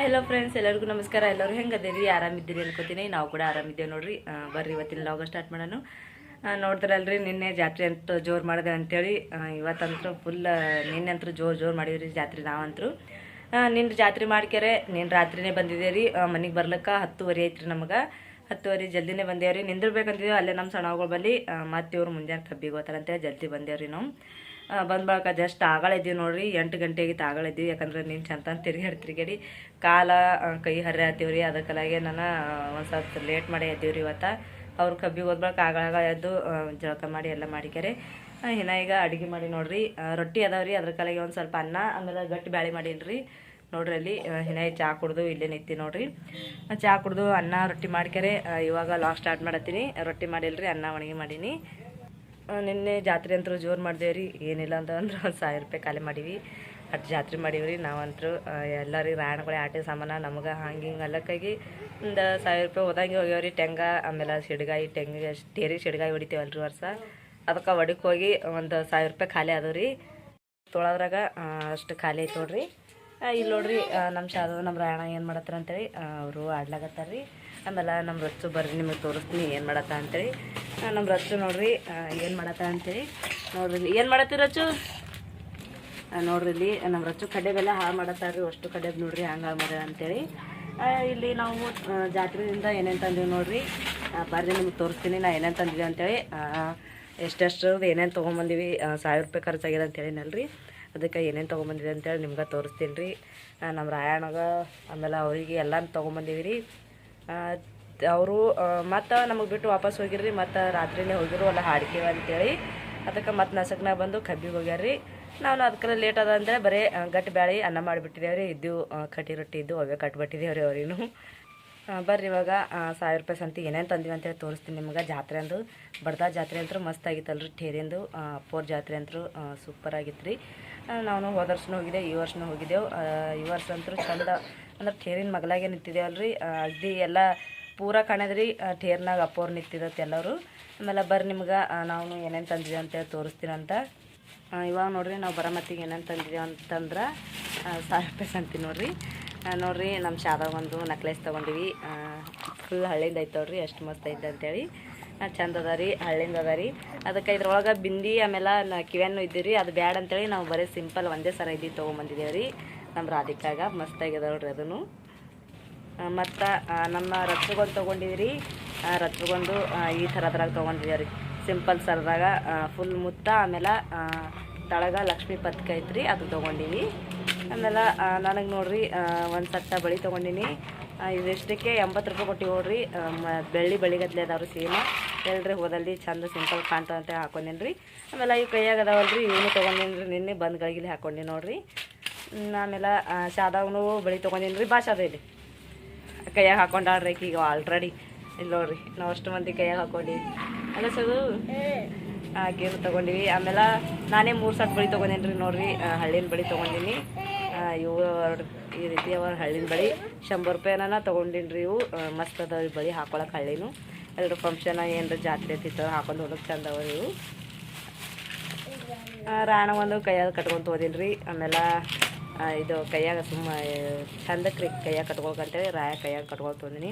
Hello friends ಎಲ್ಲರಿಗೂ ನಮಸ್ಕಾರ. ಎಲ್ಲರೂ ಹೆಂಗೆ ಅದೇರಿ ಆರಾಮಿದ್ದೀರಿ ಅನ್ಕೋತೀನಿ. ನಾವು ಕೂಡ ಆರಾಮಿದ್ದೇವೆ ನೋಡ್ರಿ. ಬರ್ರಿ ಇವತ್ತಿನ ಲಾಗ ಸ್ಟಾರ್ಟ್ ಮಾಡೋಣ. ನೋಡ್ತಾರಲ್ರಿ ನಿನ್ನೆ ಜಾತ್ರೆ ಅಂತ ಜೋರು ಮಾಡಿದೆ ಅಂತೇಳಿ. ಇವತ್ತಂತೂ ಫುಲ್ ನಿನ್ನೆ ಅಂತೂ ಜೋರು ಜೋರು ಮಾಡಿವ್ರಿ ಜಾತ್ರೆ ನಾವಂತೂ ನಿನ್ನ ಜಾತ್ರೆ ಮಾಡ್ಕ್ಯಾರೆ. ನಿನ್ನ ರಾತ್ರಿನೇ ಬಂದಿದ್ದೇವೆ ಮನೆಗೆ ಬರ್ಲಿಕ್ಕೆ ಹತ್ತುವರೆ ಐತ್ರಿ ನಮಗೆ. ಹತ್ತುವರೆ ಜಲ್ದಿನೇ ಬಂದೇವ್ರಿ. ನಿಂದಿರ್ಬೇಕಂತಿದ್ದೇವೆ ಅಲ್ಲೇ ನಮ್ಮ ಸಣ್ಣಗಳು ಬಲ್ಲಿ. ಮತ್ತೆ ಇವ್ರು ಮುಂಜಾನೆ ಕಬ್ಬಿಗೆ ಹೋಗ್ತಾರೆ ಅಂತೇಳಿ ಜಲ್ದಿ ಬಂದೇವ್ರಿ ನಾವು. ಬಂದ್ ಬಳಕ ಜಸ್ಟ್ ಆಗಳಿದ್ದೀವಿ ನೋಡ್ರಿ, ಎಂಟು ಗಂಟೆಗೆ ತಾಗಳಿದ್ದೀವಿ ಯಾಕಂದ್ರೆ ನೀನು ಚಂದ ತಿರುಗಾಡಿ ತಿರುಗಾಡಿ ಕಾಲ ಕೈ ಹರ್ರೆ ಹತ್ತೀವ್ರಿ. ಅದಕ್ಕಲಾಗೆ ನಾನು ಒಂದು ಸ್ವಲ್ಪ ಲೇಟ್ ಮಾಡಿ ಎದ್ದೀವ್ರಿ ಇವತ್ತು. ಅವ್ರು ಕಬ್ಬಿಗೆ ಹೋದ್ಬಳಕ ಆಗಳಾಗ ಎದ್ದು ಜಳಕ ಮಾಡಿ ಎಲ್ಲ ಮಾಡಿಕ್ಯಾರೆ. ಇನ್ನ ಈಗ ಅಡುಗೆ ಮಾಡಿ ನೋಡ್ರಿ. ರೊಟ್ಟಿ ಅದಾವ್ರಿ. ಅದ್ರ ಕಲಾಗೆ ಒಂದು ಸ್ವಲ್ಪ ಅನ್ನ, ಆಮೇಲೆ ಗಟ್ಟಿ ಬ್ಯಾಳಿ ಮಾಡೀನಿ ನೋಡ್ರಿ ಅಲ್ಲಿ ಹಿನ ಚಹಾ ಕುಡ್ದು ಇಲ್ಲೇ ನಿಂತಿ ನೋಡ್ರಿ. ಚಹಾ ಕುಡ್ದು ಅನ್ನ ರೊಟ್ಟಿ ಮಾಡ್ಕ್ಯಾರೆ. ಇವಾಗ ಲಾಸ್ಟ್ ಸ್ಟಾರ್ಟ್ ಮಾಡತ್ತೀನಿ. ರೊಟ್ಟಿ ಮಾಡಿಲ್ರಿ, ಅನ್ನ ಒಣಗಿ ಮಾಡೀನಿ. ನಿನ್ನೆ ಜಾತ್ರೆ ಅಂತರೂ ಜೋರು ಮಾಡಿದೇವ್ರಿ ಏನಿಲ್ಲ ಅಂತಂದ್ರೆ ಒಂದು ಸಾವಿರ ರೂಪಾಯಿ ಖಾಲಿ ಮಾಡೀವಿ. ಅಷ್ಟು ಜಾತ್ರೆ ಮಾಡೀವ್ರಿ. ನಾವಂತರೂ ಎಲ್ಲರಿಗೆ ರಾಯಣಗಳೇ ಆಟದ ಸಾಮಾನು ನಮಗೆ ಹಂಗೆ ಹಿಂಗೆ ಅಲ್ಲಕ್ಕಾಗಿ ಒಂದು ಸಾವಿರ ರೂಪಾಯಿ ಹೋದಂಗೆ ಹೋಗ್ಯಾವ್ರಿ ಟೆಂಗ, ಆಮೇಲೆ ಸಿಡ್ಗಾಯಿ, ಟೆಂಗ ಟೇರಿ ಸಿಡ್ಗಾಯಿ ಹೊಡಿತೇವಲ್ರಿ ವರ್ಷ. ಅದಕ್ಕೆ ಒಡಕ್ಕೆ ಹೋಗಿ ಒಂದು ಸಾವಿರ ರೂಪಾಯಿ ಖಾಲಿ ಅದಾವ ರೀ. ತೊಳದ್ರಾಗ ಅಷ್ಟು ಖಾಲಿ ಐತೆ ನೋಡ್ರಿ. ಇಲ್ಲಿ ನೋಡ್ರಿ ನಮ್ಮ ಶಾದು ನಮ್ಮ ರಾಯಣ ಏನು ಮಾಡತ್ತಾರ ಅಂತೇಳಿ ಅವರು ಆಡ್ಲಾಗತ್ತಾರ ರೀ. ಆಮೇಲೆ ನಮ್ಮ ರಚ್ಚು ಬರ್ರಿ ನಿಮಗೆ ತೋರಿಸ್ತೀನಿ ಏನು ಮಾಡತ್ತ ಅಂತೇಳಿ. ನಮ್ಮ ರಚ್ಚು ನೋಡ್ರಿ ಏನು ಮಾಡತ್ತ ಅಂತೇಳಿ. ನೋಡ್ರಿ ಏನು ಮಾಡತ್ತಿ ರಚು? ನೋಡ್ರಿ ಇಲ್ಲಿ ನಮ್ಮ ರಚ್ಚು ಕಡೆಗೆಲ್ಲ ಹಾಳು ಮಾಡತ್ತಾರ್ರಿ, ಅಷ್ಟು ಕಡೆ ನೋಡ್ರಿ ಹಂಗೆ ಮಾಡ್ಯಾರ ಅಂತೇಳಿ. ಇಲ್ಲಿ ನಾವು ಜಾತ್ರೆಯಿಂದ ಏನೇನು ತಂದೀವಿ ನೋಡ್ರಿ. ಬರ್ರಿ ನಿಮ್ಗೆ ತೋರಿಸ್ತೀನಿ, ನಾ ಏನೇನು ತಂದಿದ್ದೆ ಅಂತೇಳಿ. ಎಷ್ಟೆಷ್ಟು ಏನೇನು ತೊಗೊಂಬಂದೀವಿ ಸಾವಿರ ರೂಪಾಯಿ ಖರ್ಚಾಗಿದೆ ಅಂತೇಳಿನಲ್ರಿ ಅದಕ್ಕೆ ಏನೇನು ತೊಗೊಂಬಂದಿದೆ ಅಂತೇಳಿ ನಿಮ್ಗೆ ತೋರಿಸ್ತೀನಿ ರೀ. ನಮ್ಮ ರಾಯಣಗ ಆಮೇಲೆ ಅವರಿಗೆ ಎಲ್ಲ ತೊಗೊಂಬಂದೀವಿ ರೀ. ಅವರು ಮತ್ತು ನಮಗೆ ಬಿಟ್ಟು ವಾಪಸ್ ಹೋಗಿರ್ರಿ, ಮತ್ತು ರಾತ್ರಿನೇ ಹೋಗಿರು, ಅಲ್ಲ ಹಾಡ್ಕೇವ ಅಂತೇಳಿ ಅದಕ್ಕೆ ಮತ್ತು ನಸಕ್ನಾಗ ಬಂದು ಕಬ್ಬಿಗೆ ಹೋಗ್ಯಾರ್ರಿ. ನಾವು ಅದಕ್ಕೆ ಲೇಟ್ ಅದ ಅಂದರೆ ಬರೀ ಗಟ್ಟಿ ಬ್ಯಾಳಿ ಅನ್ನ ಮಾಡಿಬಿಟ್ಟಿದ್ದೇವೆ ರೀ ಇದ್ದು ಕಟ್ಟಿ ರೊಟ್ಟಿ ಇದ್ದು ಅವೇ ಕಟ್ಬಿಟ್ಟಿದ್ದೇವೆ ರೀ ಅವ್ರಿಗೂ ಬರ್ರಿ ಇವಾಗ ಸಾವಿರ ರೂಪಾಯಿ ಸಂತಿ ಏನೇನು ತಂದೀವಿ ಅಂತೇಳಿ ತೋರಿಸ್ತೀನಿ ನಿಮ್ಗೆ. ಜಾತ್ರೆ ಅಂದು ಬಡ್ದಾ ಜಾತ್ರೆ ಅಂತೂ ಮಸ್ತ್ ಆಗಿತ್ತಲ್ಲ ರೀ ಠೇರಿಂದು ಅಪ್ಪೋರ್ ಜಾತ್ರೆ ಅಂತೂ ಸೂಪರ್ ಆಗಿತ್ತು ರೀ ನಾವು ಹೋದ ವರ್ಷನೂ ಹೋಗಿದ್ದೆ, ಈ ವರ್ಷನೂ ಹೋಗಿದ್ದೆವು. ಈ ವರ್ಷ ಅಂತೂ ಚಂದ, ಅಂದ್ರೆ ಠೇರಿನ ಮಗಲಾಗೆ ನಿಂತಿದ್ದೇವಲ್ರಿ. ಅಗ್ದಿ ಎಲ್ಲ ಪೂರ ಕಾಣದ್ರಿ ಟೇರ್ನಾಗ ಅಪ್ಪೋರ್ ನಿಂತಿರತ್ತೆ ಎಲ್ಲರೂ. ಆಮೇಲೆ ಬರ್ರಿ ನಿಮ್ಗೆ ನಾವು ಏನೇನು ತಂದಿದ್ದೀವಿ ಅಂತೇಳಿ ತೋರಿಸ್ತೀನಂತ ಇವಾಗ ನೋಡ್ರಿ ನಾವು ಬರೋ ಮತ್ತಿಗೆ ಏನೇನು ತಂದಿದ್ದೀವಿ ಅಂತಂದ್ರೆ ಸಾವಿರ ರೂಪಾಯಿ ಸಂತಿ ನೋಡ್ರಿ. ನೋಡ್ರಿ ನಮ್ಮ ಶಾದಾಗ ಒಂದು ನಕ್ಲೆಸ್ ತೊಗೊಂಡಿವಿ. ಫುಲ್ ಹಳ್ಳಿಂದ ಐತೆ ನೋಡ್ರಿ ಎಷ್ಟು ಮಸ್ತ್ ಐತೆ ಅಂತೇಳಿ. ಚಂದ ಅದ ರೀ, ಹಳ್ಳಿಂದ ಅದ ರೀ. ಅದಕ್ಕೆ ಇದ್ರೊಳಗೆ ಬಿಂದಿ, ಆಮೇಲೆ ನ ಕಿವ್ಯಾನು ಇದ್ದೀರಿ, ಅದು ಬ್ಯಾಡ ಅಂತೇಳಿ ನಾವು ಬರೀ ಸಿಂಪಲ್ ಒಂದೇ ಸರ ಇದ್ದು ತೊಗೊಂಬಂದಿದ್ದೇವೆ ರೀ. ನಮ್ಮ ರಾಧಿಕಾಗ ಮಸ್ತಾಗಿದೆ ನೋಡ್ರಿ ಅದನ್ನು ಮತ್ತು ನಮ್ಮ ರತ್ನಗೊಂದು ತೊಗೊಂಡಿದ್ರಿ. ರತ್ನಗೊಂದು ಈ ಥರದ್ರಾಗ ತೊಗೊಂಡಿದ್ದೀವಿ ರೀ ಸಿಂಪಲ್ ಸರದಾಗ ಫುಲ್ ಮುತ್ತ, ಆಮೇಲೆ ತಳಗ ಲಕ್ಷ್ಮಿ ಪತ್ಕ ಐತ್ರಿ, ಅದು ತೊಗೊಂಡೀವಿ. ಆಮೇಲೆ ನನಗೆ ನೋಡ್ರಿ ಒಂದು ಸಟ್ಟ ಬಳಿ ತೊಗೊಂಡೀನಿ. ಇದಿಷ್ಟಕ್ಕೆ ಎಂಬತ್ತು ರೂಪಾಯಿ ಕೊಟ್ಟಿವಿ ನೋಡ್ರಿ. ಬೆಳ್ಳಿ ಬಳಿಗತ್ಲೆ ಅದಾವ್ರಿ ಸೀಮ ಎಲ್ಲರಿ ಹೋದಲ್ಲಿ ಚಂದ ಸಿಂಪಲ್ ಕಾಣ್ತಾವ ಅಂತ ಹಾಕೊಂಡೇನಿ ರೀ ಆಮೇಲೆ ಈ ಕೈಯಾಗ ಅದಾವಲ್ರಿ, ಇವನು ತೊಗೊಂಡೇನಿ ರೀ ನಿನ್ನೆ ಬಂದ್ಗಳಿಗೆ ಹಾಕೊಂಡಿ ನೋಡ್ರಿ. ಆಮೇಲೆ ಶಾದಾಗೂ ಬಳಿ ತೊಗೊಂಡೇನಿ ರೀ ಭಾಷಾದ ಇಲ್ಲಿ ಕೈಯಾಗ ಹಾಕೊಂಡಾಳ್ರಿ ಈಗ ಆಲ್ರೆಡಿ ಇಲ್ಲ ನೋಡ್ರಿ, ನಾವು ಅಷ್ಟು ಮಂದಿ ಕೈಯಾಗ ಹಾಕೊಂಡಿವಿ. ಅಲ್ಲ ಸದು ಗೇರು ತೊಗೊಂಡಿವಿ. ಆಮೇಲೆ ನಾನೇ ಮೂರು ಸಾಕು ಬಳಿ ತೊಗೊಂಡೇನಿ ರೀ ನೋಡ್ರಿ ಹಳ್ಳಿನ ಬಳಿ ತೊಗೊಂಡೀನಿ. ಇವು ಈ ರೀತಿ ಅವ ಹಳ್ಳಿನ ಬಳಿ ಶಂಬರ್ ರೂಪಾಯಿನ ತೊಗೊಂಡಿನಿ ರೀ ಇವು. ಮಸ್ತ್ ಅದಾವ ಈ ಬಳಿ ಹಾಕೊಳಕ್ಕೆ ಹಳ್ಳಿನು. ಎಲ್ಲರೂ ಫಂಕ್ಷನ್ ಏನರ ಜಾತ್ರೆ ಐತಿತ್ತು ಹಾಕೊಂಡು ಹೋಗಕ್ಕೆ ಚಂದ ಅವ ಇವು. ರಾಣ ಒಂದು ಕೈಯಾಗ ಕಟ್ಕೊಂತ ಹೋದಿನಿ ರೀ. ಆಮೇಲೆ ಇದು ಕೈಯಾಗ ಸುಮ್ಮ ಚಂದಕ್ಕೆ ರೀ ಕೈಯಾಗ ಕಟ್ಕೊಳ್ಕಂತೇಳಿ, ರಾಯ ಕೈಯಾಗ ಕಟ್ಕೊಳ್ತೀನಿ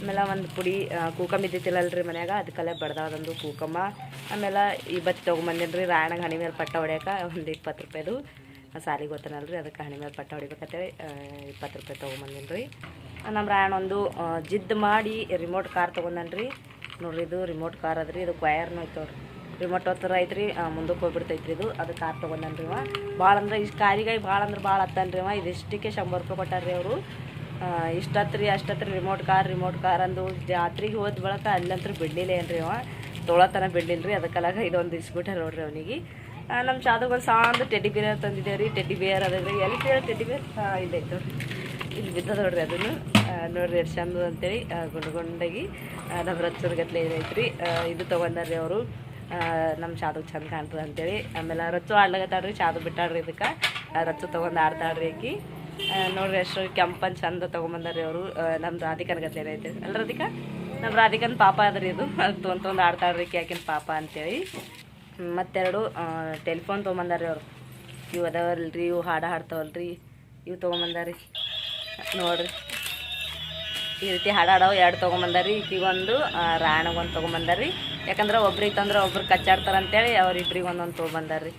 ಆಮೇಲೆ ಒಂದು ಪುಡಿ ಕೂಕಂಬ ಇದ್ದಿತ್ತಿಲ್ಲಲ್ಲ ರೀ ಮನ್ಯಾಗ ಅದಕ್ಕೆಲ್ಲ ಬಡ್ದಾದಂದು ಕೂಕಮ್ಮ ಆಮೇಲೆ ಈ ಬತ್ತಿ ತೊಗೊಂಬಂದಿನಿ ರೀ ರಾಯಣಗೆ ಹಣಿ ಮೇಲೆ ಪಟ್ಟ ಹೊಡ್ಯಾಕ ಒಂದು ಇಪ್ಪತ್ತು ರೂಪಾಯಿದು. ಸಾಲಿಗೆ ರೀ ಅದಕ್ಕೆ ಹಣಿ ಮೇಲೆ ಪಟ್ಟ ಹೊಡಿಬೇಕಂತೇಳಿ ಇಪ್ಪತ್ತು ರೂಪಾಯಿ ತೊಗೊಂಬಂದಿನಿ ರೀ ನಮ್ಮ ರಾಯಣ ಒಂದು ಜಿದ್ದು ಮಾಡಿ ರಿಮೋಟ್ ಕಾರ್ ತೊಗೊಂಡನ್ರಿ. ನೋಡ್ರಿ ಇದು ರಿಮೋಟ್ ಕಾರ್ ಅದ್ರಿ, ಇದು ವಯರ್ನು ಐತವ್ರಿ ರಿಮೋಟ್ ಹತ್ತಿರ ಐತ್ರಿ ಮುಂದಕ್ಕೆ ಹೋಗ್ಬಿಡ್ತೈತ್ರಿ ಇದು. ಅದು ಕಾರ್ ತೊಗೊಂಡನ್ರಿ ಅವ ಭಾಳ ಅಂದ್ರೆ ಇಷ್ಟು ಕಾರಿಗಾಯಿ ಭಾಳ ಅಂದ್ರೆ ಭಾಳ ಹತ್ತನ್ರಿ ಅವ ಇದಿಷ್ಟಕ್ಕೆ ಶಂಬರ್ ರೂಪಾಯಿ ಕೊಟ್ಟಾರ್ರಿ ಅವರು. ಇಷ್ಟತ್ರಿ, ಅಷ್ಟತ್ರಿ ರಿಮೋಟ್ ಕಾರ್ ರಿಮೋಟ್ ಕಾರ್ ಅಂದು ಜಾತ್ರೆಗೆ ಹೋದ ಬಳಕ ಅಲ್ಲಂತ್ರ ಬಿಡ್ಲಿಲ್ಲ ಏನ್ರಿ ಅವ ತೊಳತನ ಬಿಡ್ಲಿಲ್ಲ ರೀ ಅದಕ್ಕಲಾಗ ಇದೊಂದು ಇಸ್ಬಿಟ್ಟ ನೋಡ್ರಿ ಅವನಿಗೆ. ನಮ್ಮ ಚಾದಾಗ ಒಂದು ಸಾಂದು ಟೆಡ್ಡಿ ಬಿಯರ್ ತಂದಿದ್ದೇವೆ ರೀ. ಟೆಡ್ಡಿ ಬೇರ್ ಅದ್ರಿ ಎಲ್ಲಿ ಕೇಳಿ ಟೆಡ್ಡಿ ಬಿಯರ್ ಇಲ್ಲ ಐತೆ ನೋಡ್ರಿ. ಇಲ್ಲಿ ಬಿದ್ದ ನೋಡ್ರಿ ಅದನ್ನು ನೋಡ್ರಿ ಎಷ್ಟು ಚಂದ ಅಂತೇಳಿ. ಗುಂಡು ಗುಂಡಾಗಿ ನಮ್ಮ ರಚರ್ಗತ್ಲೆ ಇದೈತ್ರಿ. ಇದು ತೊಗೊಂಡಾರ್ರಿ ಅವರು. ನಮ್ಮ ಶಾದು ಚಂದ ಕಾಣ್ತದೆ ಅಂತೇಳಿ. ಆಮೇಲೆ ರಚ್ಚು ಆಡ್ಲಾಗತ್ತಾಳ್ರಿ ಶಾದು ಬಿಟ್ಟಾಡ್ರಿ ಇದಕ್ಕೆ. ರಚ್ಚು ತೊಗೊಂಡು ಆಡ್ತಾಳ್ರಿ ಆಕಿ ನೋಡ್ರಿ ಎಷ್ಟು ಕೆಂಪನ್ ಚಂದ ತೊಗೊಂಬಂದಾರ್ರಿ ಅವರು. ನಮ್ಮ ರಾಧಿಕನ ಗತ್ಲೆ ಐತೆ. ಅಲ್ಲ ರಾಧಿಕಾ? ನಮ್ಮ ರಾಧಿಕನ್ ಪಾಪ ಅದ್ರಿ ಇದು. ಅದು ತೊಗೊಂಡ್ ತೊಗೊಂಡು ಆಡ್ತಾಳ್ರಿ ಆಕಿ ಆಕಿನ ಪಾಪ ಅಂತೇಳಿ. ಮತ್ತೆರಡು ಟೆಲಿಫೋನ್ ತೊಗೊಂಬಂದಾರ್ರಿ ಅವರು. ಇವು ಅದಾವಲ್ರಿ, ಇವು ಹಾಡು ಹಾಡ್ತಾವಲ್ರಿ. ಇವು ತೊಗೊಂಬಂದಾರಿ ನೋಡ್ರಿ. ಈ ರೀತಿ ಹಾಡಾಡವು ಎರಡು ತೊಗೊಂಬಂದಾರಿ ಈಕಿಗೊಂದು ರಾಯಣಗೊಂದು ತೊಗೊಂಬಂದಾರಿ ಯಾಕಂದ್ರೆ ಒಬ್ರಿಗೆ ತಂದ್ರೆ ಒಬ್ರು ಕಚ್ಚಾಡ್ತಾರ ಅಂತೇಳಿ ಅವ್ರಿಬ್ರಿಗೆ ಒಂದೊಂದು ತೊಗೊಂಬಂದಾರಿ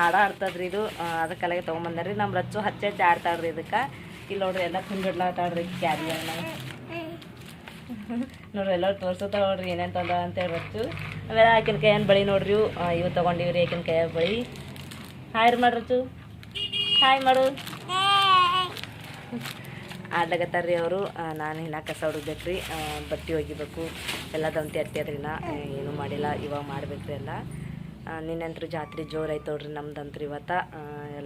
ಹಾಡ ಆಡ್ತದ್ರಿ ಇದು ಅದಕ್ಕೆಲ್ಲ ತೊಗೊಂಬಂದಾರ್ರಿ. ನಮ್ಮ ರಚ್ಚು ಹಚ್ಚ ಹಚ್ಚಿ ಆಡ್ತಾಳ್ರಿ ಇದಕ್ಕೆ. ಇಲ್ಲಿ ನೋಡ್ರಿ ಎಲ್ಲ ತುಂಬಿಡ್ಲಾತಾಳ್ರಿ ಕ್ಯಾರಿ ನೋಡ್ರಿ ಎಲ್ಲರೂ ತೋರ್ಸತ್ತ ನೋಡ್ರಿ ಏನೇನು ತಂದ ಅಂತೇಳಿ ರಚ್ಚು. ಆಮೇಲೆ ಆಕಿನ ಕೈಯನ್ ಬಳಿ ನೋಡ್ರಿ ಇವು. ಇವು ತೊಗೊಂಡಿವ್ರಿ ಆಕಿನ ಕೈಯ ಬಳಿ. ಹಾಯ್ ರೀ ಮಾಡ್ರಚ್ಚು ಹಾಯ್ ಮಾಡು. ಆಡ್ಲಾಗತ್ತಾರ್ರಿ ಅವರು. ನಾನು ಇನ್ನ ಕಸ ಹೊಡಿಬೇಕ್ರಿ ಬಟ್ಟೆ ಒಗಿಬೇಕು. ಎಲ್ಲ ದಂತಿ ಹತ್ತಿ ನಾ ಏನು ಮಾಡಿಲ್ಲ. ಇವಾಗ ಮಾಡ್ಬೇಕ್ರಿ ಎಲ್ಲ. ನಿನ್ನಂತ್ರ ಜಾತ್ರೆ ಜೋರು ಆಯ್ತವ್ರಿ ನಮ್ದಂತ್ರ ಇವತ್ತ.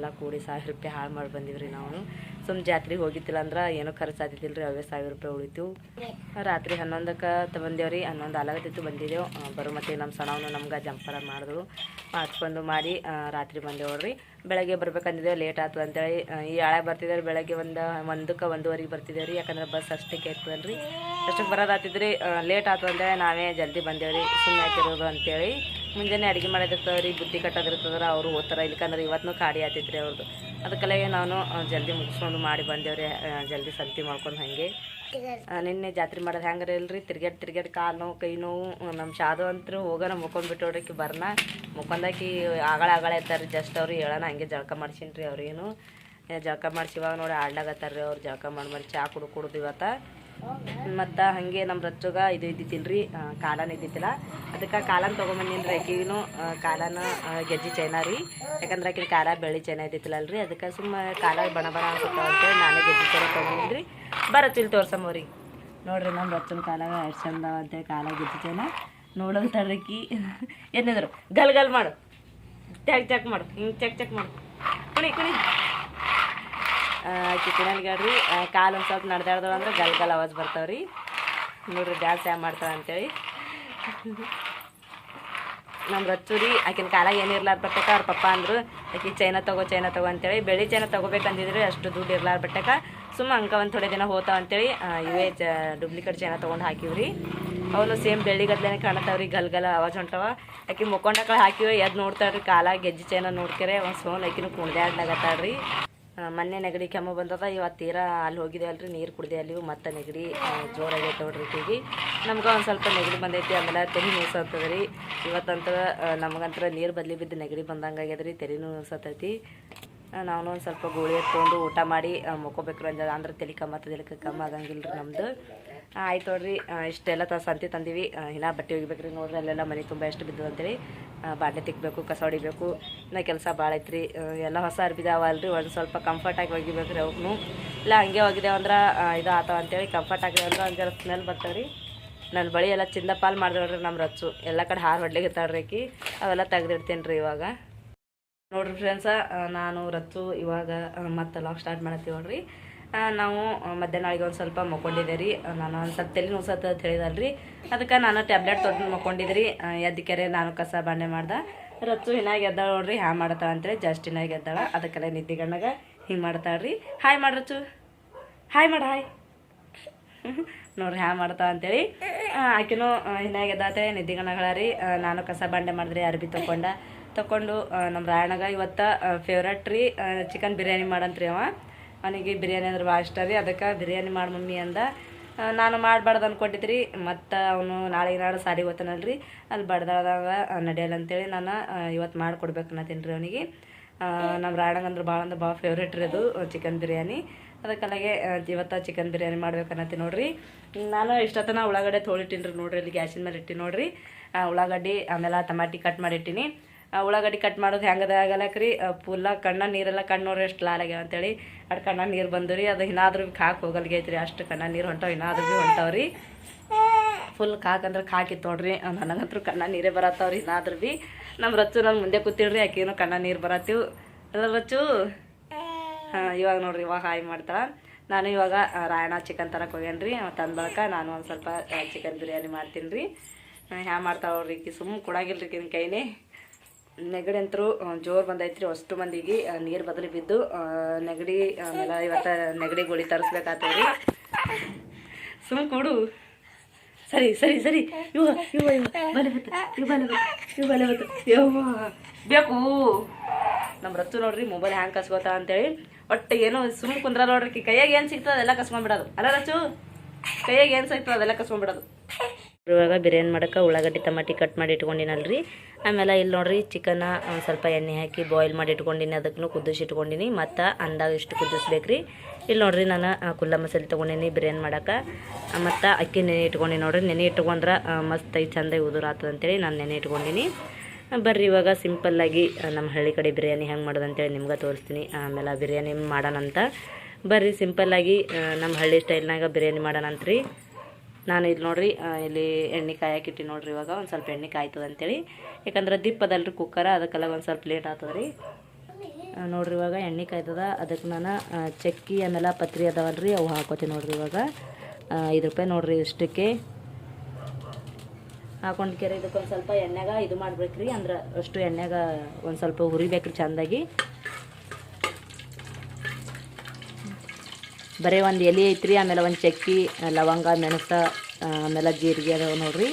ಎಲ್ಲ ಕೂಡಿ ಸಾವಿರ ರೂಪಾಯಿ ಹಾಳು ಮಾಡಿ ಬಂದಿವ್ರಿ ನಾವು. ಸುಮ್ಮನೆ ಜಾತ್ರೆಗೆ ಹೋಗಿತ್ತಿಲ್ಲ ಅಂದ್ರೆ ಏನೋ ಖರ್ಚು ಆದಿತ್ತಿಲ್ಲ ರೀ ಅವೇ ಸಾವಿರ ರೂಪಾಯಿ ಉಳಿತು. ರಾತ್ರಿ ಹನ್ನೊಂದಕ್ಕೆ ತಗೊಂಡೇವ್ರಿ, ಹನ್ನೊಂದು ಅಲಾಗತ್ತಿತ್ತು ಬಂದಿದ್ದೆವು. ಬರೋ ಮತ್ತೆ ನಮ್ಮ ಸಣ್ಣವನು ನಮ್ಗೆ ಜಂಪರ ಮಾಡಿದ್ರು ಮಾಡಿಸ್ಕೊಂಡು ಮಾಡಿ ರಾತ್ರಿ ಬಂದೇವ್ರಿ ಬೆಳಗ್ಗೆ ಬರ್ಬೇಕಂದಿದ್ದೇವೆ ಲೇಟ್ ಆಯ್ತು ಅಂತೇಳಿ ಈ ಆಳೆ ಬರ್ತಿದ್ದಾರೆ, ಬೆಳಗ್ಗೆ ಒಂದು, ಒಂದಕ್ಕೆ ಒಂದೂವರೆಗೆ ಬರ್ತಿದ್ದೇವೆ ರೀ ಯಾಕಂದ್ರೆ ಬಸ್ ಅಷ್ಟಕ್ಕೆ ಇರ್ತದಲ್ರಿ ಅಷ್ಟಕ್ಕೆ ಬರೋದಾತಿದ್ರಿ ಲೇಟ್ ಆಯ್ತು ಅಂತೇಳಿ ನಾವೇ ಜಲ್ದಿ ಬಂದೇವ್ರಿ. ಸುಮ್ಮನೆ ಹಾಕಿರೋದು ಅಂತೇಳಿ. ಮುಂಜಾನೆ ಅಡುಗೆ ಮಾಡೋದಿರ್ತದೆ ರೀ ಬುದ್ಧಿ ಕಟ್ಟೋದಿರ್ತದ್ರೆ ಅವರು ಓದ್ತಾರೆ. ಇಲ್ಲಿಕಂದ್ರೆ ಇವತ್ತು ಖಾಡಿ ಆತೈತ್ರಿ ಅವ್ರದ್ದು ಅದಕ್ಕೆಲ್ಲ ನಾನು ಜಲ್ದಿ ಮುಗಿಸ್ಕೊಂಡು ಮಾಡಿ ಬಂದೇವ್ರಿ ಜಲ್ದಿ ಸಂತಿ ಮಾಡ್ಕೊಂಡು ಹಾಗೆ. ನಿನ್ನೆ ಜಾತ್ರೆ ಮಾಡೋದು ಹೆಂಗಾರ ಇಲ್ರಿ? ತಿರ್ಗಾಡಿ ತಿರ್ಗಾಡಿ ಕಾಲು ನೋವು, ಕೈ ನೋವು ನಮ್ಮ ಶಾದು ಅಂತೂ ಹೋಗೋಣ ಮುಕೊಂಡು ನೋಡ್ರಿಕಿ ಬರ್ನ. ಮುಕೊಂಡಾಕಿ ಆಗಳ ಆಗಳ ಇರ್ತಾರೆ ಜಸ್ಟ್ ಅವ್ರು ಹೇಳೋಣ, ಹಂಗೆ ಜಳಕ ಮಾಡ್ಸೀನಿ ಅವ್ರೇನು. ಜಳಕ ಮಾಡ್ಸಿವಾಗ ನೋಡಿ ಆಡ್ಲಾಗತ್ತಾರ್ರಿ ಅವ್ರು, ಜಳಕ ಮಾಡಿ ಮಾಡಿ ಚಾ ಕುಡು ಇವತ್ತ. ಮತ್ತು ಹಾಗೆ ನಮ್ಮ ರಚ್ಚುಗ ಇದು ಇದ್ದಿತ್ತಿಲ್ಲ ರೀ ಕಾಲನ್ ಇದ್ದಿತ್ತಿಲ್ಲ. ಅದಕ್ಕೆ ಕಾಲನ್ ತೊಗೊಂಬಂದಿನಿ ಆಕಿಗೂ ಕಾಲನ ಗೆಜ್ಜಿ ಚೈನ ರೀ. ಯಾಕಂದ್ರೆ ಆಕಿನ ಕಾಲ ಬೆಳ್ಳಿ ಚೈನ ಇದ್ದಿತ್ತಿಲ್ಲ ರೀ ಅದಕ್ಕೆ ಸುಮ್ಮ ಕಾಲ ಬಣ ಬಣ ಅನ್ಸುತ್ತೆ ಅಂತೇಳಿ ನಾನೇ ಗೆಜ್ಜಿ ಚೈನ ತೊಗೊಂಡಿನಿ ರೀ ಬರತ್ತಿಲ್ಲ ತೋರ್ಸಮ್ಮವ್ರಿ ನೋಡ್ರಿ ನಮ್ಮ ರಚ್ಚನ ಕಾಲ ಎಷ್ಟು ಚಂದ ಅಂತೇಳಿ ಕಾಲ ಗೆಜ್ಜಿ ಚೈನ. ನೋಡಲ್ ತಡ್ರಕಿ ಏನಿದ್ರು ಗಲ್ ಗಲ್ ಮಾಡು. ಚಕ್ ಚಕ್ ಮಾಡು. ಹಿಂಗೆ ಚಕ್ ಚಕ್ ಮಾಡು. ಕುಣಿ ಕುಣಿ. ಆಕಿ ಗಾಡ್ರಿ ಕಾಲು ಒಂದು ಸ್ವಲ್ಪ ನಡೆದಾಡ್ದವ ಅಂದ್ರೆ ಗಲ್ ಗಲ್ ಆವಾಜ್ ಬರ್ತಾವ್ರಿ. ನೋಡ್ರಿ ಡ್ಯಾನ್ಸ್ ಯಾವ ಮಾಡ್ತಾಳೆ ಅಂತೇಳಿ. ನಮ್ಮ ರಚ್ಚೂರಿ ಆಕಿನ ಕಾಲಾಗ ಏನು ಬಟ್ಟಕ ಅವ್ರ ಪಪ್ಪ ಅಂದ್ರು ಆಕಿ ಚೈನ ತಗೋ ಚೈನ ತಗೋ ಅಂತೇಳಿ. ಬೆಳಿ ಚೈನ ತಗೋಬೇಕಂದಿದ್ರಿ ಅಷ್ಟು ದುಡ್ಡು ಇರ್ಲಾರ್ದು ಬಟ್ಟಕ. ಸುಮ್ಮ ಅಂಕ ಒಂದು ಥೋಡೆ ದಿನ ಹೋತಾವ ಅಂತೇಳಿ ಇವೇ ಚ ಡೂಪ್ಲಿಕೇಟ್ ಚೈನ ತೊಗೊಂಡು ಹಾಕಿವ್ರಿ. ಅವನು ಸೇಮ್ ಬೆಳ್ಳಿ ಗದ್ಲೆನೆ ಕಾಣತಾವ್ರಿ ಗಲ್ ಗಲ ಆವಾಜ್ ಹೊಂಟವ. ಆಕಿ ಮುಕ್ಕೊಂಡಕಳ ಹಾಕಿವಿ ಎದ್ದು ನೋಡ್ತಾಳ್ರಿ ಕಾಲ ಗೆಜ್ಜೆ ಚೈನ ನೋಡ್ಕೆರೆ ಒಂದು ಸೋನ್ ಆಕಿನೂ ಕುಣ್ದೆ ಆಡ್ಲಾಗತ್ತಾಳ್ರಿ ಆ, ಮೊನ್ನೆ ನೆಗಡಿ ಕೆಮ್ಮು ಬಂದದ ಇವತ್ತು ತೀರಾ ಅಲ್ಲಿ ಹೋಗಿದೆ ಅಲ್ರಿ, ನೀರು ಕುಡಿದೆ ಅಲ್ಲಿ ಮತ್ತೆ ನೆಗಡಿ ಜೋರಾಗೈತೆ ನೋಡ್ರಿ ಈಕಿಗೆ ನಮ್ಗೆ ಒಂದು ಸ್ವಲ್ಪ ನೆಗಡಿ ಬಂದೈತಿ, ಆಮೇಲೆ ತಲೆ ಆಗ್ತದೆ ರೀ. ಇವತ್ತಂತರ ನಮಗಂತರ ನೀರು ಬದಲಿ ಬಿದ್ದು ನೆಗಡಿ ಬಂದಂಗೆ ಆಗ್ಯದ ರೀ ತಲೆನೂ ನುಸತೈತಿ ನಾವು ಒಂದು ಸ್ವಲ್ಪ ಗೋಳಿ ಎತ್ಕೊಂಡು ಊಟ ಮಾಡಿ ಮುಕ್ಕೋಬೇಕ್ರಿ ಅಂದ್ರೆ ಅಂದ್ರೆ ತಲೆ ಕಮ್ಮ ತಲೆ ಕಮ್ಮ ಆಗಂಗಿಲ್ಲ ರೀ ನಮ್ಮದು ಆಯ್ತು ನೋಡ್ರಿ ಇಷ್ಟೆಲ್ಲ ತ ಸಂತಿ ತಂದೀವಿ. ಇಲ್ಲ ಬಟ್ಟೆ ಒಗಿಬೇಕ್ರಿ ನೋಡ್ರಿ, ಅಲ್ಲೆಲ್ಲ ಮನೆ ತುಂಬ ಎಷ್ಟು ಬಿದ್ದು ಅಂತೇಳಿ ಬಾಂಡೆ ತಿಕ್ಕಬೇಕು ಕಸ ಹೊಡಿಬೇಕು. ನಾ ಕೆಲಸ ಭಾಳ ಐತ್ರಿ. ಎಲ್ಲ ಹೊಸ ಅರ್ಬಿದಾವ ಅಲ್ರಿ ಒಂದು ಸ್ವಲ್ಪ ಕಂಫರ್ಟಾಗಿ ಒಗಿಬೇಕ್ರಿ ಅವಕ್ಕೂ ಇಲ್ಲ, ಹಂಗೆ ಹೋಗಿದೆ ಅಂದ್ರೆ ಇದು ಆತವ ಅಂತೇಳಿ ಕಂಫರ್ಟ್ ಆಗಿದೆ ಅಂದ್ರೆ ಜರ ಸ್ಮೆಲ್ ಬರ್ತಾವ್ರಿ ನನ್ನ ಬಳಿ ಎಲ್ಲ ಚಿಂದ ಪಾಲ್ ಮಾಡಿದ್ರಿ ನಮ್ಮ ರಚ್ಚು. ಎಲ್ಲ ಕಡೆ ಹಾರು ಹೊಡ್ಲಿಕ್ಕೆ ಆಕಿ. ಅವೆಲ್ಲ ತೆಗೆದಿಡ್ತೀನಿ ರೀ ಇವಾಗ. ನೋಡ್ರಿ ಫ್ರೆಂಡ್ಸ ನಾನು, ರಚ್ಚು, ಇವಾಗ ಮತ್ತೆ ಲಾಕ್ ಸ್ಟಾರ್ಟ್ ಮಾಡತ್ತೀವಿ ನೋಡ್ರಿ. ನಾವು ಮಧ್ಯಾಹ್ನ ಮಧ್ಯಾಹ್ನ ಒಂದು ಸ್ವಲ್ಪ ಮಕ್ಕೊಂಡಿದ್ದೆ ರೀ. ನಾನು ಒಂದು ಸ್ವಲ್ಪ ತಲೆ ನುಸತ್ತ ಅಂತ ಹೇಳಿದಲ್ರಿ. ಅದಕ್ಕೆ ನಾನು ಟ್ಯಾಬ್ಲೆಟ್ ತೊಗೊಂಡು ಮಕ್ಕೊಂಡಿದ್ದೆ ರೀ. ಎದ್ದಕ್ಕೆರೆ ನಾನು ಕಸ ಬಾಂಡೆ ಮಾಡ್ದೆ. ರತ್ತು ಹಿನಾಗ ಎದ್ದಾಳ ನೋಡ್ರಿ ಹ್ಯಾ ಮಾಡ್ತಾಳೆ ಅಂತೇಳಿ ಜಸ್ಟ್ ಹಿನಾಗ ಎದ್ದಾಳ. ಅದಕ್ಕೆಲ್ಲ ನಿದ್ದೆ ಗಣ್ಣಾಗ ಹಿಂಗೆ ಮಾಡ್ತಾಳ್ರಿ ಹಾಯ್ ಮಾಡ್ರಚ್ಚು ಹಾಯ್ ಮಾಡ, ಹಾಯ್. ನೋಡ್ರಿ ಹ್ಯಾ ಮಾಡ್ತಾ ಅಂತೇಳಿ ಆಕಿನೂ ಹಿನಾಗ ನಿದ್ದೆ ನಿದ್ದಿಗಣಗಳ ರೀ. ನಾನು ಕಸ ಬಾಂಡೆ ಮಾಡಿದ್ರಿ ಅರ್ಬಿ ತೊಗೊಂಡ ತಕೊಂಡು ನಮ್ಮ ರಾಯಣಗ ಇವತ್ತು ಫೇವ್ರೇಟ್ ರೀ. ಚಿಕನ್ ಬಿರಿಯಾನಿ ಮಾಡಂತ್ರಿ ಅವ. ಅವನಿಗೆ ಬಿರಿಯಾನಿ ಅಂದ್ರೆ ಭಾಳ ಇಷ್ಟ ರೀ. ಅದಕ್ಕೆ ಬಿರಿಯಾನಿ ಮಾಡಿ ಮಮ್ಮಿ ಅಂದ ನಾನು ಮಾಡಬಾರ್ದು ಅನ್ಕೊಂಡಿದ್ರಿ, ಮತ್ತು ಅವನು ನಾಳೆ ನಾಳೆ ಸಾರಿ ಹೋಗ್ತಾನಲ್ರಿ, ಅಲ್ಲಿ ಬಡ್ದಾಳ್ದಾಗ ನಡೆಯಲ್ಲ ಅಂತೇಳಿ ನಾನು ಇವತ್ತು ಮಾಡಿಕೊಡ್ಬೇಕು ಅನ್ನತ್ತೀನಿ ರೀ ಅವನಿಗೆ. ನಮ್ಮ ರಾಣಂಗೆ ಅಂದ್ರೆ ಭಾಳ ಅಂದ್ರೆ ಭಾಳ ಫೇವ್ರೇಟ್ ರೀ ಅದು ಚಿಕನ್ ಬಿರಿಯಾನಿ. ಅದಕ್ಕಲ್ಲಾಗೆ ಇವತ್ತು ಚಿಕನ್ ಬಿರಿಯಾನಿ ಮಾಡ್ಬೇಕನ್ನತ್ತಿ ನೋಡ್ರಿ. ನಾನು ಇಷ್ಟೊತ್ತನ ಉಳ್ಳಾಗಡ್ಡೆ ತೋಳಿಟ್ಟಿನಿ ರೀ ನೋಡ್ರಿ, ಇಲ್ಲಿ ಗ್ಯಾಸಿನ ಮೇಲೆ ಇಟ್ಟಿನಿ ನೋಡ್ರಿ. ಉಳ್ಳಾಗಡ್ಡೆ ಆಮೇಲೆ ಟಮಾಟಿ ಕಟ್ ಮಾಡಿಟ್ಟಿನಿ. ಉಳ್ಳಾಗಡ್ಡಿ ಕಟ್ ಮಾಡೋದು ಹೆಂಗದ ರೀ ಪುಲ್ಲ ಕಣ್ಣ ನೀರೆಲ್ಲ ಕಣ್ಣು ಎಷ್ಟು ಲಾಲ್ ಆಗ್ಯಾವ ಅಂತೇಳಿ ಅಡ್ ಕಣ್ಣ ನೀರು ಬಂದು ರೀ, ಅದು ಇನ್ನಾದ್ರೂ ಕಾಕ್ ಹೋಗಲ್ಗೈತ್ರಿ, ಅಷ್ಟು ಕಣ್ಣ ನೀರು ಹೊಂಟಾವ, ಇನ್ನಾದ್ರೂ ಭೀ ಹೊಂಟಾವ್ರಿ ಫುಲ್ ಕಾಕ್ ಅಂದ್ರೆ ಕಾಕಿತ್ತು ನೋಡ್ರಿ ನನಗಂತೂ ಕಣ್ಣ ನೀರೇ ಬರತ್ತಾವ್ರಿ, ಇನ್ನಾದ್ರೂ ಭೀ ನಮ್ಮ ರಚ್ಚು ನಾನು ಮುಂದೆ ಕೂತಿಳ್ರಿ ಆಕಿನೂ ಕಣ್ಣ ನೀರು ಬರತ್ತೀವಿ. ಅಲ್ಲ ರಚ್ಚು? ಹಾಂ, ಇವಾಗ ನೋಡ್ರಿ, ಇವಾಗ ಹಾಯ್ ಮಾಡ್ತಾಳೆ. ನಾನು ಇವಾಗ ರಾಯಣ ಚಿಕನ್ ತರಕ್ಕೆ ಹೋಗ್ಯಾನ್ರಿ ತಂದ ಬಳಿಕ ನಾನು ಒಂದು ಸ್ವಲ್ಪ ಚಿಕನ್ ಬಿರಿಯಾನಿ ಮಾಡ್ತೀನಿ ರೀ ಹ್ಯಾ ಮಾಡ್ತಾವ್ರಿ ಸುಮ್ಮ ಕೊಡಾಗಿಲ್ರಿ ಕಿನ ಕೈನೇ. ನೆಗಡಿ ಅಂತರೂ ಜೋರು ಬಂದೈತ್ರಿ ಅಷ್ಟು ಮಂದಿಗೆ ನೀರು ಬದಲಿ ಬಿದ್ದು ನೆಗಡಿ ಆಮೇಲೆ ಇವತ್ತು ನೆಗಡಿ ಗುಳಿ ತರಿಸ್ಬೇಕಾಗ್ತವ್ರಿ ಸುಮ್ ಕೊಡು. ಸರಿ ಸರಿ ಸರಿ. ಇವ ಇವ ಬಲೆ ಬತ್ತ ಇವ ಬಲೆ ಬತ್ತ ಇವ ಬಲೆ ಬತ್ತ ಬೇಕು. ನಮ್ಮ ರತ್ತು ನೋಡ್ರಿ ಮೊಬೈಲ್ ಹ್ಯಾಂಗ್ ಕಸ್ಕೋತ ಅಂತೇಳಿ. ಒಟ್ಟು ಏನೋ ಸುಮ್ ಕುಂದ್ರ ನೋಡ್ರಿ, ಕೈಯಾಗ ಏನು ಸಿಗ್ತದೆ ಅದೆಲ್ಲ ಕಸ್ಕೊಂಡ್ಬಿಡೋದು. ಅಲ್ಲ ರಚು ಕೈಯಾಗ ಏನು ಸಿಗ್ತದೆ ಅದೆಲ್ಲ ಕಸ್ಕೊಂಡ್ಬಿಡೋದು. ಇವಾಗ ಬಿರಿಯಾನಿ ಮಾಡಕ್ಕೆ ಉಳ್ಳಾಗಡ್ಡಿ ಟಮಾಟಿ ಕಟ್ ಮಾಡಿ ಇಟ್ಕೊಂಡಿನಲ್ರಿ. ಆಮೇಲೆ ಇಲ್ಲಿ ನೋಡ್ರಿ ಚಿಕನ್ನ ಸ್ವಲ್ಪ ಎಣ್ಣೆ ಹಾಕಿ ಬಾಯ್ಲ್ ಮಾಡಿ ಇಟ್ಕೊಂಡಿನಿ ಅದಕ್ಕೂ ಕುದಿಸಿ ಇಟ್ಕೊಂಡಿನಿ. ಮತ್ತು ಅಂದಾಗ ಇಷ್ಟು ಕುದಿಸ್ಬೇಕ್ರಿ ಇಲ್ಲಿ ನೋಡ್ರಿ ನಾನು ಕುಲ್ಲ ಮಸಾಲೆ ತೊಗೊಂಡಿನಿ ಬಿರಿಯಾನಿ ಮಾಡೋಕೆ ಮತ್ತು ಅಕ್ಕಿ ನೆನೆ ಇಟ್ಕೊಂಡಿನಿ ನೋಡ್ರಿ. ನೆನೆ ಇಟ್ಕೊಂಡ್ರೆ ಮಸ್ತ್ ಐದು ಚಂದ ಉದುರು ಆತದ ಅಂತೇಳಿ ನಾನು ನೆನೆ ಇಟ್ಕೊಂಡಿನಿ. ಬರ್ರಿ ಇವಾಗ ಸಿಂಪಲ್ಲಾಗಿ ನಮ್ಮ ಹಳ್ಳಿ ಕಡೆ ಬಿರಿಯಾನಿ ಹೆಂಗೆ ಮಾಡೋದು ಅಂತೇಳಿ ನಿಮ್ಗೆ ತೋರಿಸ್ತೀನಿ. ಆಮೇಲೆ ಬಿರಿಯಾನಿ ಮಾಡೋಣಂತ. ಬರ್ರಿ ಸಿಂಪಲ್ಲಾಗಿ ನಮ್ಮ ಹಳ್ಳಿ ಸ್ಟೈಲ್ನಾಗ ಬಿರಿಯಾನಿ ಮಾಡೋಣಂತ್ರಿ. ನಾನು ಇಲ್ಲಿ ನೋಡ್ರಿ ಇಲ್ಲಿ ಎಣ್ಣೆ ಕಾಯಕಿಟ್ಟಿ ನೋಡ್ರಿ ಇವಾಗ, ಒಂದು ಸ್ವಲ್ಪ ಎಣ್ಣೆ ಕಾಯ್ತದ ಅಂತೇಳಿ. ಯಾಕಂದ್ರೆ ದಿಪ್ಪದಲ್ರಿ ಕುಕ್ಕರ ಅದಕ್ಕೆಲ್ಲ ಒಂದು ಸ್ವಲ್ಪ ಲೇಟ್ ಆಗ್ತದೆ ರೀ ನೋಡ್ರಿ ಇವಾಗ ಎಣ್ಣೆ ಕಾಯ್ತದ, ಅದಕ್ಕೆ ನಾನು ಚಕ್ಕಿ ಆಮೇಲೆ ಪತ್ರಿ ಅದಾವಲ್ರಿ, ಅವು ಹಾಕೋತೀನಿ ನೋಡ್ರಿ ಇವಾಗ. ಐದು ರೂಪಾಯಿ ನೋಡ್ರಿ ಇಷ್ಟಕ್ಕೆ. ಹಾಕೊಂಡು ಕೆರೆ ಇದಕ್ಕೆ ಒಂದು ಸ್ವಲ್ಪ ಎಣ್ಣೆಗ ಇದು ಮಾಡ್ಬೇಕ್ರಿ, ಅಂದ್ರೆ ಅಷ್ಟು ಎಣ್ಣೆಗ ಒಂದು ಸ್ವಲ್ಪ ಹುರಿಬೇಕ್ರಿ ಚಂದಾಗಿ. ಬರೀ ಒಂದು ಎಲೆ ಐತ್ರಿ, ಆಮೇಲೆ ಒಂದು ಚಕ್ಕಿ, ಲವಂಗ, ಮೆಣಸ ಆಮೇಲೆ ಜೀರಿಗೆ ಅದಾವ ನೋಡ್ರಿ.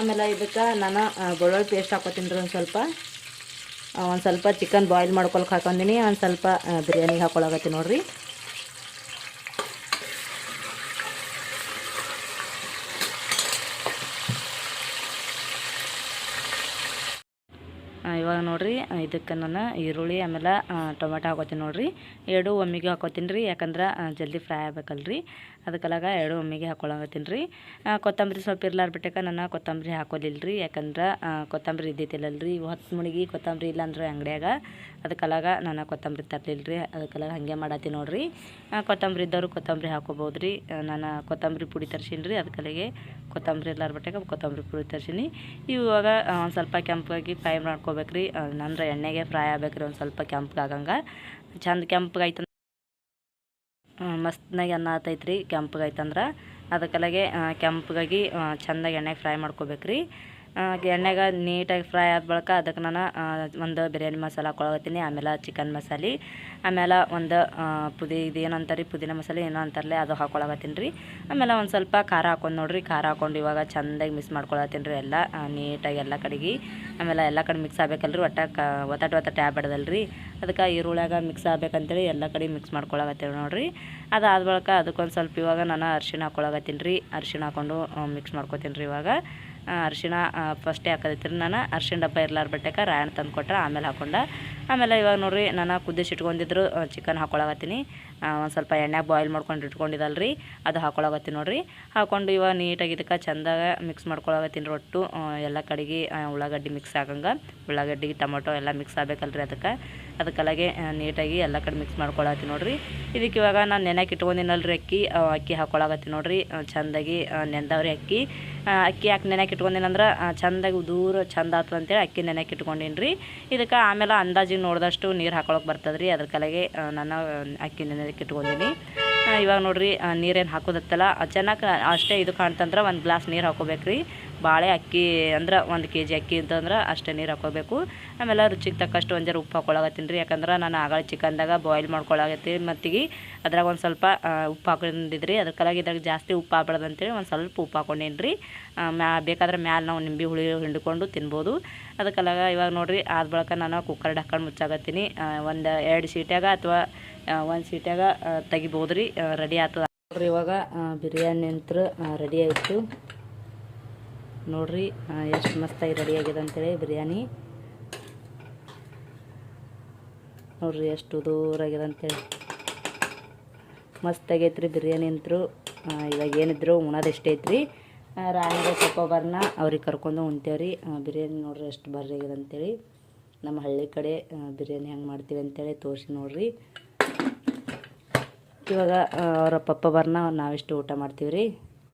ಆಮೇಲೆ ಇದಕ್ಕೆ ನಾನು ಬೆಳ್ಳುಳ್ಳಿ ಪೇಸ್ಟ್ ಹಾಕೋತೀನಿ ರೀ ಒಂದು ಸ್ವಲ್ಪ. ಒಂದು ಸ್ವಲ್ಪ ಚಿಕನ್ ಬಾಯ್ಲ್ ಮಾಡ್ಕೊಳಕ್ಕೆ ಹಾಕೊಂಡಿನಿ, ಒಂದು ಸ್ವಲ್ಪ ಬಿರಿಯಾನಿಗೆ ಹಾಕೊಳಕತ್ತೀನಿ ನೋಡ್ರಿ. ಇವಾಗ ನೋಡ್ರಿ. ಇದಕ್ಕೆ ನಾನು ಈರುಳ್ಳಿ, ಆಮೇಲೆ ಟೊಮೆಟೊ ಹಾಕೋತೀನಿ ನೋಡ್ರಿ. ಎರಡು ಒಮ್ಮಿಗೆ ಹಾಕೋತೀನಿ ರೀ, ಯಾಕಂದ್ರೆ ಜಲ್ದಿ ಫ್ರೈ ಆಗ್ಬೇಕಲ್ರಿ. ಅದಕ್ಕೆಲ್ಲಾಗ ಎರಡು ಒಮ್ಮಿಗೆ ಹಾಕೊಳಕತ್ತೀನಿ ರೀ. ಕೊತ್ತಂಬರಿ ಸ್ವಲ್ಪ ಇರ್ಲಾರ ಬಿಟ್ಟಕ್ಕೆ ನಾನು ಕೊತ್ತಂಬರಿ ಹಾಕೋಲಿಲ್ಲ ರೀ ಯಾಕಂದ್ರೆ ಕೊತ್ತಂಬರಿ ಇವು ಹೊತ್ತು ಮುಳುಗಿ ಕೊತ್ತಂಬರಿ ಇಲ್ಲ ಅಂದ್ರೆ ಅಂಗಡಿಯಾಗ. ಅದಕ್ಕೆಲ್ಲಾಗ ನಾನು ಕೊತ್ತಂಬರಿ ತರಲಿಲ್ಲ ರೀ ಅದಕ್ಕೆಲ್ಲ ಹಾಗೆ ಮಾಡತ್ತೀನಿ ನೋಡ್ರಿ. ಕೊತ್ತಂಬರಿ ಇದ್ದವರು ಕೊತ್ತಂಬರಿ ಹಾಕೋಬೋದು ರೀ ನಾನು ಕೊತ್ತಂಬರಿ ಪುಡಿ ತರ್ಸೀನಿ ರೀ. ಅದಕ್ಕೆಲ್ಲಿಗೆ ಕೊತ್ತಂಬರಿ ಇರ್ಲಾರ ಬಿಟ್ಟಾಗ ಕೊತ್ತಂಬರಿ ಪುಡಿ ತರ್ಸೀನಿ. ಇವಾಗ ಒಂದು ಸ್ವಲ್ಪ ಕೆಂಪಾಗಿ ಫ್ರೈ ಮಾಡ್ಕೋಬೇಕ್ರಿ ನಂದ್ರೆ ಎಣ್ಣೆಗೆ ಫ್ರೈ ಆಗ್ಬೇಕ್ರಿ ಒಂದು ಸ್ವಲ್ಪ ಕೆಂಪಗಾಗಂಗೆ ಚಂದ ಕೆಂಪಗಾಯ್ತಂದ್ರೆ ಮಸ್ತ್ನಾಗ ಅನ್ನ ಆತೈತ್ರಿ ಕೆಂಪಗಾಯ್ತಂದ್ರೆ ಅದಕ್ಕೆಲ್ಲಗೆ ಕೆಂಪಗಾಗಿ ಚೆಂದಾಗಿ ಎಣ್ಣೆಗೆ ಫ್ರೈ ಮಾಡ್ಕೋಬೇಕ್ರಿ. ಎಣ್ಣೆಗೆ ನೀಟಾಗಿ ಫ್ರೈ ಆದ ಬಳಿಕ ಅದಕ್ಕೆ ನಾನು ಒಂದು ಬಿರಿಯಾನಿ ಮಸಾಲ ಹಾಕೊಳಕತ್ತೀನಿ ಆಮೇಲೆ ಚಿಕನ್ ಮಸಾಲೆ, ಆಮೇಲೆ ಒಂದು ಪುದಿ ಇದೇನು ಅಂತಾರೆ ಪುದೀನ ಮಸಾಲೆ ಏನೋ ಅಂತಾರಲ್ಲ ಅದು ಹಾಕೊಳಗತ್ತೀನಿ ರೀ ಆಮೇಲೆ ಒಂದು ಸ್ವಲ್ಪ ಖಾರ ಹಾಕೊಂಡು ನೋಡ್ರಿ, ಖಾರ ಹಾಕೊಂಡು ಇವಾಗ ಚೆಂದಾಗಿ ಮಿಕ್ಸ್ ಮಾಡ್ಕೊಳತ್ತೀನಿ ರೀ ಎಲ್ಲ ನೀಟಾಗಿ ಎಲ್ಲ ಕಡೆಗೆ. ಆಮೇಲೆ ಎಲ್ಲ ಕಡೆ ಮಿಕ್ಸ್ ಆಗ್ಬೇಕಲ್ರಿ, ಒಟ್ಟ ಕ, ಒತ್ತಟ ಒತ್ತಟ ರೀ ಅದಕ್ಕೆ ಈರುಳ್ಯಾಗ ಮಿಕ್ಸ್ ಆಗ್ಬೇಕಂತೇಳಿ ಎಲ್ಲ ಕಡೆ ಮಿಕ್ಸ್ ಮಾಡ್ಕೊಳಗತ್ತೀವಿ ನೋಡ್ರಿ. ಅದಾದ ಬಳಿಕ ಅದಕ್ಕೊಂದು ಸ್ವಲ್ಪ ಇವಾಗ ನಾನು ಅರ್ಶಿನ ಹಾಕೊಳಗತ್ತೀನಿ ರೀ ಅರಿಶಿಣ ಹಾಕೊಂಡು ಮಿಕ್ಸ್ ಮಾಡ್ಕೊತೀನಿ ರೀ ಇವಾಗ. ಅರಿಶಿಣ ಫಸ್ಟೇ ಹಾಕೋದೈತ್ರಿ. ನಾನು ಅರಿಶಿಣ ಡಬ್ಬ ಇರ್ಲಾರ ಬಟ್ಟೆಗೆ ರಾಯಣ್ಣ ತಂದು ಕೊಟ್ರೆ ಆಮೇಲೆ ಹಾಕೊಂಡ ಆಮೇಲೆ ಇವಾಗ ನೋಡ್ರಿ, ನಾನು ಕುದಿಸಿ ಇಟ್ಕೊಂಡಿದ್ರು ಚಿಕನ್ ಹಾಕೊಳಗತ್ತೀನಿ ಒಂದು ಸ್ವಲ್ಪ ಎಣ್ಣೆ ಬಾಯ್ಲ್ ಮಾಡ್ಕೊಂಡು ಇಟ್ಕೊಂಡಿದ್ದಲ್ರಿ ಅದು ಹಾಕೊಳಗತ್ತೀನಿ ನೋಡ್ರಿ. ಹಾಕೊಂಡು ಇವಾಗ ನೀಟಾಗಿ ಇದಕ್ಕೆ ಚಂದಾಗ ಮಿಕ್ಸ್ ಮಾಡ್ಕೊಳಗತ್ತೀನಿ ರೊಟ್ಟು ಎಲ್ಲ ಕಡೆಗೆ ಉಳ್ಳಾಗಡ್ಡಿ ಮಿಕ್ಸ್ ಆಗಂಗೆ. ಉಳ್ಳಾಗಡ್ಡಿ, ಟೊಮೊಟೊ ಎಲ್ಲ ಮಿಕ್ಸ್ ಆಗಬೇಕಲ್ರಿ ಅದಕ್ಕೆ. ಅದಕ್ಕೆಲ್ಲಾಗೆ ನೀಟಾಗಿ ಎಲ್ಲ ಕಡೆ ಮಿಕ್ಸ್ ಮಾಡ್ಕೊಳತ್ತೀನಿ ನೋಡ್ರಿ. ಇದಕ್ಕೆ ಇವಾಗ ನಾನು ನೆನೆಗೆ ಇಟ್ಕೊಂಡಿನಲ್ರಿ ಅಕ್ಕಿ ಅಕ್ಕಿ ಹಾಕೊಳಗತ್ತೀನಿ ನೋಡ್ರಿ. ಚಂದಾಗಿ ನೆಂದವ್ರಿ ಅಕ್ಕಿ. ಅಕ್ಕಿ ಯಾಕೆ ನೆನೆಗೆ ಇಟ್ಕೊಂಡಿನಂದ್ರೆ ಚಂದಾಗಿ ದೂರ ಚಂದ ಆಗ್ತದೆ ಅಂತೇಳಿ ಅಕ್ಕಿ ನೆನೆಗೆ ಇಟ್ಕೊಂಡಿನಿ ರೀ ಇದಕ್ಕೆ ಆಮೇಲೆ ಅಂದಾಜಿಗೆ ನೋಡಿದಷ್ಟು ನೀರು ಹಾಕೊಳಕ್ಕೆ ಬರ್ತದೆ ರೀ ಅದ್ರ ಕಲೆಗೆ ನಾನು ಅಕ್ಕಿ ನೆನೆದಕ್ಕೆ ಇಟ್ಕೊಂಡಿನಿ. ಇವಾಗ ನೋಡ್ರಿ ನೀರೇನು ಹಾಕೋದತ್ತಲ್ಲ ಚೆನ್ನಾಗಿ, ಅಷ್ಟೇ ಇದು ಕಾಣ್ತಂದ್ರೆ ಒಂದು ಗ್ಲಾಸ್ ನೀರು ಹಾಕೋಬೇಕ್ರಿ. ಬಾಳೆ ಅಕ್ಕಿ ಅಂದ್ರೆ ಒಂದು ಕೆ ಜಿ ಅಕ್ಕಿ ಅಂತಂದ್ರೆ ಅಷ್ಟೇ ನೀರು ಹಾಕೋಬೇಕು. ಆಮೇಲೆ ರುಚಿಗೆ ತಕ್ಕಷ್ಟು ಒಂದು ಜರ ಉಪ್ಪು ಹಾಕೊಳಕತ್ತೀನಿ ರೀ. ಯಾಕಂದ್ರೆ ನಾನು ಆಗಳ ಚಿಕನ್ದಾಗ ಬಾಯ್ಲ್ ಮಾಡ್ಕೊಳ್ಳಾಗತ್ತಿ ಮತ್ತಿಗೆ ಅದ್ರಾಗ ಒಂದು ಸ್ವಲ್ಪ ಉಪ್ಪು ಹಾಕೊಂಡಿದ್ರಿ. ಅದ್ರ ಕಲಾಗಿ ಇದ್ರಾಗ ಜಾಸ್ತಿ ಉಪ್ಪು ಆಗ್ಬಾರ್ದು ಅಂತೇಳಿ ಒಂದು ಸ್ವಲ್ಪ ಉಪ್ಪು ಹಾಕೊಂಡೇನ್ರಿ. ಮ್ಯಾ, ಬೇಕಾದ್ರೆ ಮ್ಯಾಲೆ ನಾವು ನಿಂಬೆ ಹುಳಿ ಹಿಂಡ್ಕೊಂಡು ತಿನ್ಬೋದು. ಅದಕ್ಕೆಲ್ಲ ಇವಾಗ ನೋಡಿರಿ ಆದ ಬಳಿಕ ನಾನು ಕುಕ್ಕರ್ ಹಾಕೊಂಡು ಮುಚ್ಚಾಗತ್ತೀನಿ ಒಂದು ಎರಡು ಸೀಟ್ಯಾಗ ಅಥವಾ ಒಂದು ಸೀಟ್ಯಾಗ ತೆಗಿಬೋದು ರೀ ರೆಡಿ ಆಗ್ತದೆ ನೋಡ್ರಿ ಇವಾಗ ಬಿರಿಯಾನಿ ಅಂತ ರೆಡಿ ಆಯಿತು. ನೋಡ್ರಿ ಎಷ್ಟು ಮಸ್ತಾಗಿ ರೆಡಿ ಆಗಿದೆ ಅಂತೇಳಿ ಬಿರಿಯಾನಿ. ನೋಡ್ರಿ ಎಷ್ಟು ದೂರ ಆಗ್ಯದ ಅಂತೇಳಿ. ಮಸ್ತ್ ಆಗೈತ್ರಿ ಬಿರಿಯಾನಿ ಅಂತರು ಇವಾಗ ಏನಿದ್ರು ಉಣೋದು ಎಷ್ಟೇ ಐತ್ರಿ. ರಾಣಿಗೆ ಬರ್ನ ಅವ್ರಿಗೆ ಕರ್ಕೊಂಡು ಉಣ್ತೇವ್ರಿ. ಬಿರಿಯಾನಿ ನೋಡ್ರಿ ಎಷ್ಟು ಬರ್ರಿ ಆಗಿದೆ ಅಂತೇಳಿ. ನಮ್ಮ ಹಳ್ಳಿ ಕಡೆ ಬಿರಿಯಾನಿ ಹೆಂಗೆ ಮಾಡ್ತೀವಿ ಅಂತೇಳಿ ತೋರಿಸಿ ನೋಡ್ರಿ. ಇವಾಗ ಅವರ ಪಪ್ಪ ಬರ್ನ ನಾವೆಷ್ಟು ಊಟ ಮಾಡ್ತೀವಿ ರೀ